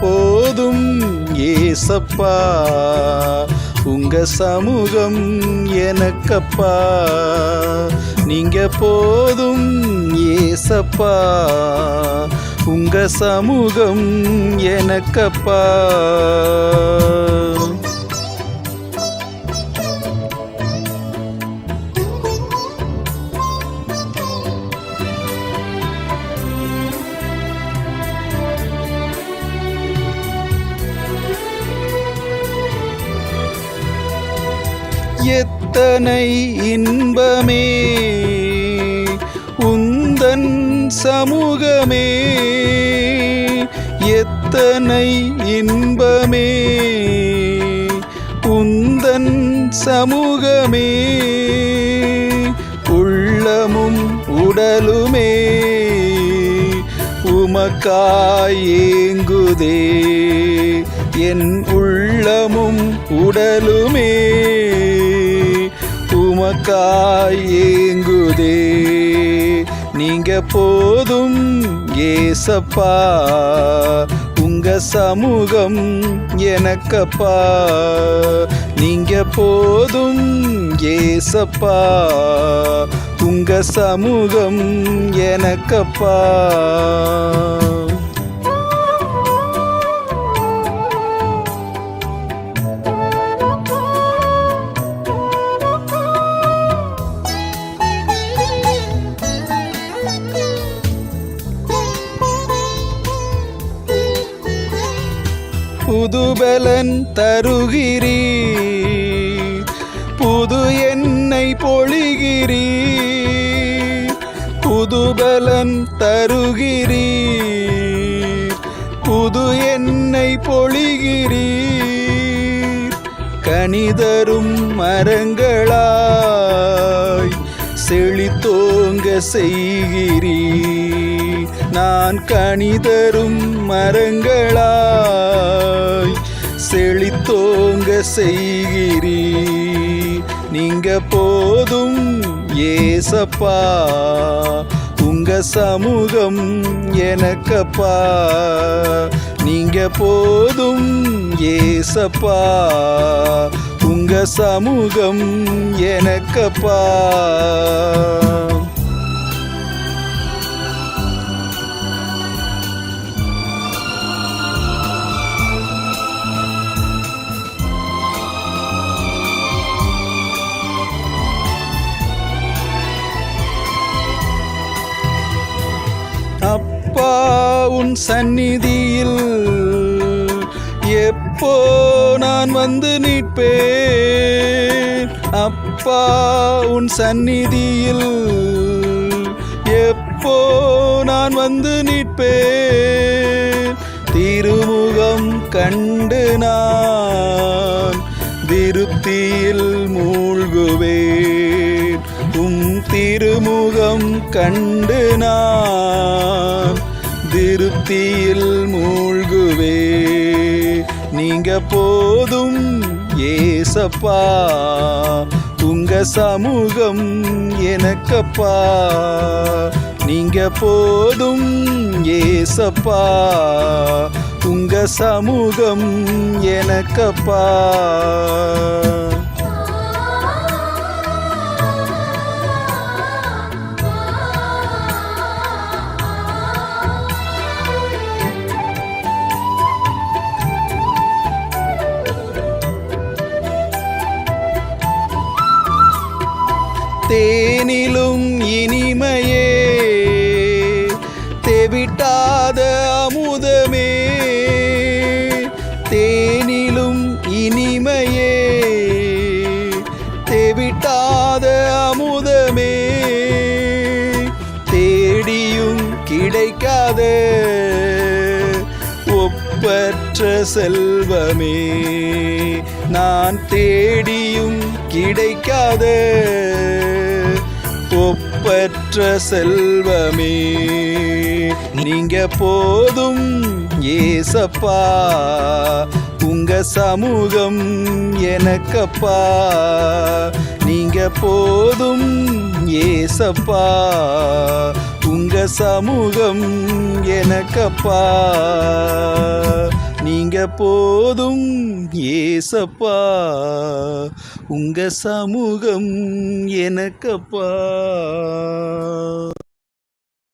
போதும் ஏசப்பா. உங்க சமூகம் எனக்கப்பா. நீங்க போதும் ஏசப்பா. உங்க சமூகம் எனக்கப்பா. எத்தனை இன்பமே. உந்தன் சமூகமே. எத்தனை இன்பமே. உந்தன் சமூகமே. உள்ளமும் உடலுமே. உமக்காயேங்குதே என் உள்ளமும் உடலுமே. உமக்காய் ஏங்குதே. நீங்க போதும் ஏசப்பா. உங்க சமூகம் எனக்கப்பா. நீங்க போதும் ஏசப்பா. உங்க சமூகம் எனக்கப்பா. புதுபலன் தருகிறீ புது எண்ணெய் பொழிகிறீ புதுபலன் தருகிறீ புது எண்ணெய் பொழிகிறீ கனிதரும் மரங்களாய் செழித்தோங்க செய்கிறீ நான் கனிதரும் மரங்களாய் செழித்தோங்க செய்கிறீ நீங்க போதும் ஏசப்பா. உங்க சமூகம் எனக்கப்பா. நீங்க போதும் ஏசப்பா. உங்க சமூகம் எனக்கப்பா. அப்பா உன் சந்நிதியில்? எப்போ நான் வந்து நிற்பேன்? அப்பா உன் சந்நிதியில்? எப்போ நான் வந்து நிற்பேன்? திருமுகம் கண்டு நான் திருப்தியில் மூழ்குவேன். உம் திருமுகம் கண்டு நான் திருப்தியில் மூழ்குவே. நீங்க போதும் ஏசப்பா. உங்க சமூகம் எனக்கப்பா. நீங்க போதும் ஏசப்பா. உங்க சமூகம் எனக்கப்பா. தேனிலும் இனிமையே. தெவிட்டாத அமுதமே. தேனிலும் இனிமையே. தெவிட்டாத அமுதமே. தேடியும் கிடைக்காத ஒப்பற்ற செல்வமே. நான் தேடியும் கிடைக்காத ஒப்பற்ற செல்வமே நீங்க போதும் ஏசப்பா உங்க சமூகம் எனக்கப்பா. நீங்க போதும் ஏசப்பா உங்க சமூகம் எனக்கப்பா. போதும் ஏசப்பா. உங்க சமூகம் எனக்கப்பா.